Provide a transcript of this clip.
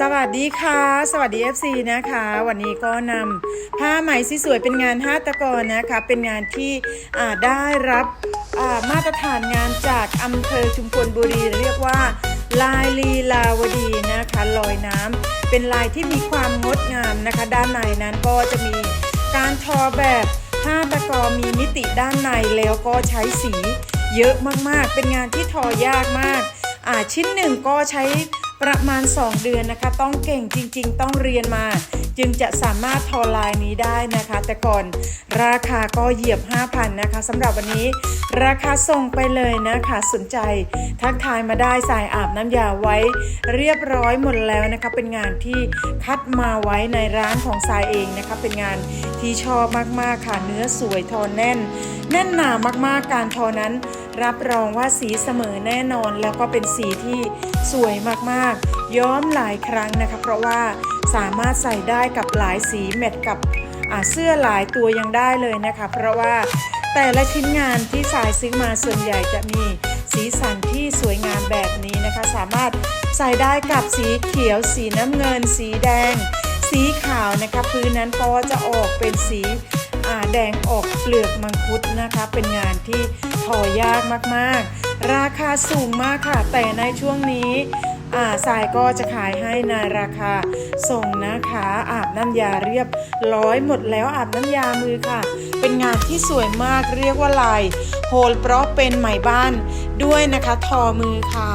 สวัสดีค่ะ สวัสดี FC นะคะ วันนี้ก็นำผ้าไหมสีสวยเป็นงานห้าตะกอนนะคะ เป็นงานที่อ่าได้รับมาตรฐานงานจากอำเภอชุมพลบุรีเรียกว่า ลายลีลาวดีนะคะลอยน้ำเป็นลายที่มีความงดงามนะคะ ด้านในนั้นก็จะมีการทอแบบผ้าตะกอมีมิติด้านในแล้วก็ใช้สีเยอะมากๆ เป็นงานที่ทอยากมาก ชิ้นหนึ่งก็ใช้ ประมาณ 2 เดือนนะคะ ต้องเก่งจริง ๆ ต้องเรียนมา จึงจะสามารถทอลายนี้ได้นะคะ แต่ก่อนราคาก็เหยียบ 5,000 นะคะสำหรับวันนี้ ราคาส่งไปเลยนะคะ สนใจทักทายมาได้สายอาบน้ำยาไว้ เรียบร้อยหมดแล้วนะคะ เป็นงานที่คัดมาไว้ในร้านของทรายเองนะคะ เป็นงานที่ชอบมากๆค่ะเนื้อสวยทอแน่น แน่นหนามากๆการทอนั้น รับรองว่าสีเสมอแน่นอน แล้วก็เป็นสีที่สวยมากๆ ย้อมหลายครั้งนะคะ เพราะว่าสามารถใส่ได้กับหลายสีแมทกับเสื้อหลายตัวยังได้เลยนะคะ เพราะว่าแต่ละชิ้นงานที่สายซื้อมาส่วนใหญ่จะมีสีสันที่สวยงามแบบนี้นะคะ สามารถใส่ได้กับสีเขียว สีน้ำเงิน สีแดง สีขาวนะคะ พื้นนั้นก็จะออกเป็นสี แดงออกเปลือกมังคุดนะคะ เป็นงานที่ทอยากมากๆ ราคาสูงมากค่ะ แต่ในช่วงนี้อ่าสายก็จะขายให้ในราคาส่งนะคะอาบน้ำยาเรียบร้อยหมดแล้วอาบน้ำยามือค่ะ เป็นงานที่สวยมากเรียกว่าลายโฮลเพราะเป็นไหมบ้านด้วยนะคะทอมือค่ะ